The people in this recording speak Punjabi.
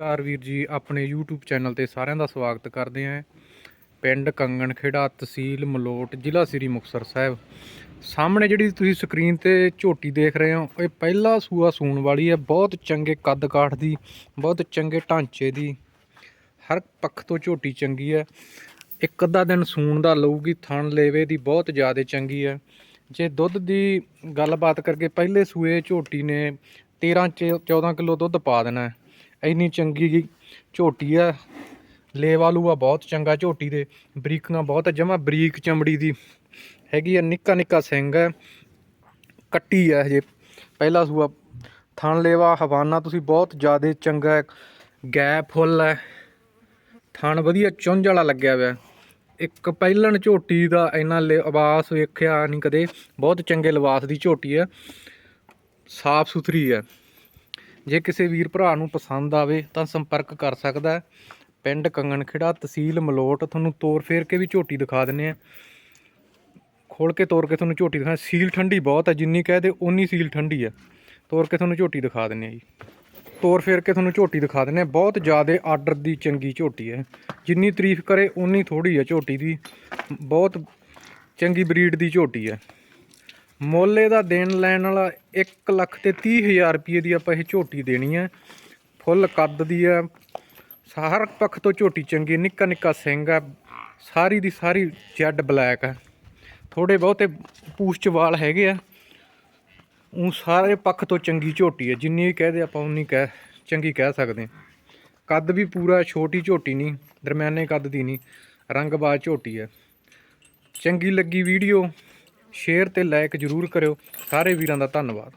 ਨਮਸਕਾਰ ਵੀਰ ਜੀ, ਆਪਣੇ YouTube ਚੈਨਲ ਤੇ ਸਾਰਿਆਂ ਦਾ ਸਵਾਗਤ ਕਰਦੇ ਆਂ ਪਿੰਡ ਕੰਗਣ ਖੇੜਾ, ਤਹਿਸੀਲ ਮਲੋਟ, ਜ਼ਿਲ੍ਹਾ ਸ੍ਰੀ ਮੁਕਤਸਰ ਸਾਹਿਬ। ਸਾਹਮਣੇ ਜਿਹੜੀ ਤੁਸੀਂ ਸਕਰੀਨ ਤੇ ਝੋਟੀ ਦੇਖ ਰਹੇ ਹੋ, ਇਹ ਪਹਿਲਾ ਸੂਆ ਸੂਣ ਵਾਲੀ ਹੈ। ਬਹੁਤ ਚੰਗੇ ਕੱਦ ਕਾਠ ਦੀ, ਬਹੁਤ ਚੰਗੇ ਢਾਂਚੇ ਦੀ। ਹਰ ਪੱਖ ਤੋਂ ਝੋਟੀ ਚੰਗੀ ਹੈ। ਇੱਕ ਅੱਧਾ ਦਿਨ ਸੂਣ ਦਾ ਲਊਗੀ, ਥਣ ਲੇਵੇ ਦੀ ਬਹੁਤ ਜ਼ਿਆਦਾ ਚੰਗੀ ਹੈ। ਜੇ ਦੁੱਧ ਦੀ ਗੱਲਬਾਤ ਕਰਕੇ, ਪਹਿਲੇ ਸੂਏ ਝੋਟੀ ਨੇ 13 ਚ- 14 ਕਿਲੋ ਦੁੱਧ ਪਾ ਦੇਣਾ ਇੰਨੀ ਚੰਗੀ ਗੀ ਝੋਟੀ ਹੈ ਲੇਵਾਲੂਆ ਬਹੁਤ ਚੰਗਾ ਝੋਟੀ ਦੇ। ਬਰੀਕਾਂ ਬਹੁਤ ਜਮਾ ਬਰੀਕ ਚਮੜੀ ਦੀ। ਹੈਗੀ ਆ, ਨਿੱਕਾ ਨਿੱਕਾ ਸਿੰਘ ਹੈ ਕੱਟੀ ਹੈ ਹਜੇ ਪਹਿਲਾ ਸੂਆ, ਥਣ ਲੇਵਾ, ਹਵਾਨਾ, ਤੁਸੀਂ ਬਹੁਤ ਜ਼ਿਆਦਾ ਚੰਗਾ ਗੈਪ ਫੁੱਲ ਹੈ ਥਣ ਵਧੀਆ ਚੁੰਝ ਵਾਲਾ ਲੱਗਿਆ ਹੋਇਆ। ਇੱਕ ਪਹਿਲਣ ਝੋਟੀ ਦਾ ਇੰਨਾ ਲਿਬਾਸ ਵੇਖਿਆ ਨਹੀਂ ਕਦੇ। ਬਹੁਤ ਚੰਗੇ ਲਿਬਾਸ ਦੀ ਝੋਟੀ ਹੈ ਸਾਫ਼ ਸੁਥਰੀ ਹੈ ਜੇ ਕਿਸੇ ਵੀਰ ਭਰਾ ਨੂੰ ਪਸੰਦ ਆਵੇ ਤਾਂ ਸੰਪਰਕ ਕਰ ਸਕਦਾ ਪਿੰਡ ਕੰਗਣਖੇੜਾ, ਤਹਿਸੀਲ ਮਲੋਟ, ਤੁਹਾਨੂੰ ਤੋਰ ਫੇਰ ਕੇ ਵੀ ਝੋਟੀ ਦਿਖਾ ਦਿੰਨੇ ਆ। ਖੋਲ ਕੇ ਤੋਰ ਕੇ ਤੁਹਾਨੂੰ ਝੋਟੀ ਦਿਖਾ ਸੀਲ ਠੰਡੀ ਬਹੁਤ ਹੈ, ਜਿੰਨੀ ਕਹਦੇ ਉਨੀ ਸੀਲ ਠੰਡੀ ਹੈ। ਤੋਰ ਕੇ ਤੁਹਾਨੂੰ ਝੋਟੀ ਦਿਖਾ ਦਿੰਨੇ ਆ ਜੀ। ਤੋਰ ਫੇਰ ਕੇ ਤੁਹਾਨੂੰ ਝੋਟੀ ਦਿਖਾ ਦਿੰਨੇ ਆ। ਬਹੁਤ ਜ਼ਿਆਦਾ ਆਰਡਰ ਦੀ ਚੰਗੀ ਝੋਟੀ ਹੈ। ਜਿੰਨੀ ਤਾਰੀਫ ਕਰੇ ਉਨੀ ਥੋੜੀ ਹੈ ਝੋਟੀ ਦੀ। ਬਹੁਤ ਚੰਗੀ ਬਰੀਡ ਦੀ ਝੋਟੀ ਹੈ। ਮੁੱਲ ਦਾ ਦੇਣ ਲੈਣ ਵਾਲਾ 1 ਲੱਖ ਤੇ 30 ਹਜ਼ਾਰ ਰੁਪਏ ਦੀ ਆਪਾਂ ਇਹ ਝੋਟੀ ਦੇਣੀ ਹੈ। ਫੁੱਲ ਕੱਦ ਦੀ ਹੈ। ਹਰ ਪੱਖ ਤੋਂ ਝੋਟੀ ਚੰਗੀ ਨਿੱਕਾ ਨਿੱਕਾ ਸਿੰਘ ਹੈ। ਸਾਰੀ ਦੀ ਸਾਰੀ ਜੈਡ ਬਲੈਕ ਹੈ। ਥੋੜੇ ਬਹੁਤੇ ਪੂਛ ਚ ਵਾਲ ਹੈਗੇ ਆ। ਉਹ ਸਾਰੇ ਪੱਖ ਤੋਂ ਚੰਗੀ ਝੋਟੀ ਹੈ। ਜਿੰਨੀ ਵੀ ਕਹਦੇ ਆਪਾਂ ਉਨੀ ਕਹਿ ਚੰਗੀ ਕਹਿ ਸਕਦੇ ਹਾਂ। ਕੱਦ ਵੀ ਪੂਰਾ ਛੋਟੀ ਝੋਟੀ ਨਹੀਂ, ਦਰਮਿਆਨੇ ਕੱਦ ਦੀ ਨਹੀਂ। ਰੰਗਬਾਜ਼ ਝੋਟੀ ਹੈ। ਚੰਗੀ ਲੱਗੀ ਵੀਡੀਓ। ਸ਼ੇਅਰ ਤੇ ਲਾਈਕ ਜਰੂਰ ਕਰਿਓ। ਸਾਰੇ ਵੀਰਾਂ ਦਾ ਧੰਨਵਾਦ।